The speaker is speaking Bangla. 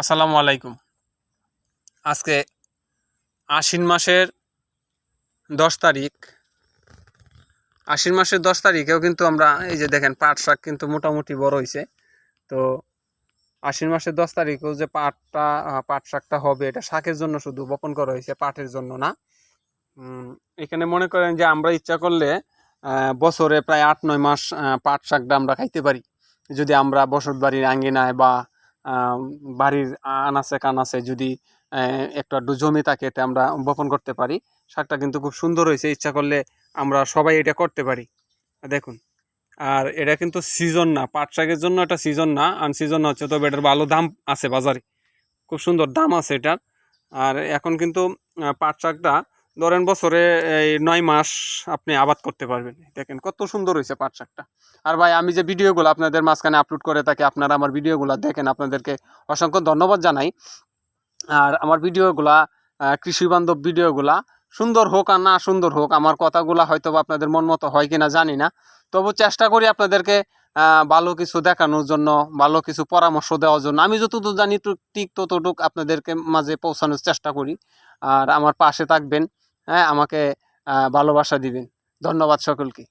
আসসালামু আলাইকুম। আজকে আশ্বিন মাসের দশ তারিখ। আশ্বিন মাসের দশ তারিখেও কিন্তু আমরা, এই যে দেখেন পাট শাক কিন্তু মোটামুটি বড় হয়েছে তো আশ্বিন মাসের দশ তারিখেও যে পাটটা পাট শাকটা হবে, এটা শাকের জন্য শুধু, বপন করা হয়েছে পাটের জন্য না। এখানে মনে করেন যে আমরা ইচ্ছা করলে বছরে প্রায় আট নয় মাস পাট শাকটা আমরা খাইতে পারি। যদি আমরা বসত বাড়ির আঙ্গিনায় বা বাড়ির আনাচে কানাচে যদি একটু জমি থাকে এতে আমরা বপন করতে পারি। শাকটা কিন্তু খুব সুন্দর হয়েছে, ইচ্ছা করলে আমরা সবাই এটা করতে পারি। দেখুন, আর এটা কিন্তু সিজন না, পাট শাকের জন্য এটা সিজন না আনসিজন হচ্ছে, তবে এটার ভালো দাম আছে বাজারে। খুব সুন্দর দাম আছে এটার। আর এখন কিন্তু পাট শাকটা ধরেন বছরে এই নয় মাস আপনি আবাদ করতে পারবেন। দেখেন কত সুন্দর হয়েছে পাট শাকটা। আর ভাই আমি যে ভিডিওগুলো আপনাদের মাঝখানে আপলোড করে থাকি আপনারা আমার ভিডিওগুলো দেখেন আপনাদেরকে অসংখ্য ধন্যবাদ জানাই। আর আমার ভিডিওগুলা আহ, কৃষি বান্ধব ভিডিওগুলা সুন্দর হোক আর না সুন্দর হোক আমার কথাগুলা হয়তো আপনাদের মন মতো হয় কিনা জানি না। তবু চেষ্টা করি আপনাদেরকে ভালো কিছু দেখানোর জন্য ভালো কিছু পরামর্শ দেওয়ার জন্য। আমি যতটুকু জানি ঠিক ততটুক আপনাদেরকে মাঝে পৌঁছানোর চেষ্টা করি। আর আমার পাশে থাকবেন। হ্যাঁ আমাকে ভালোবাসা দিবেন। ধন্যবাদ সকলকে।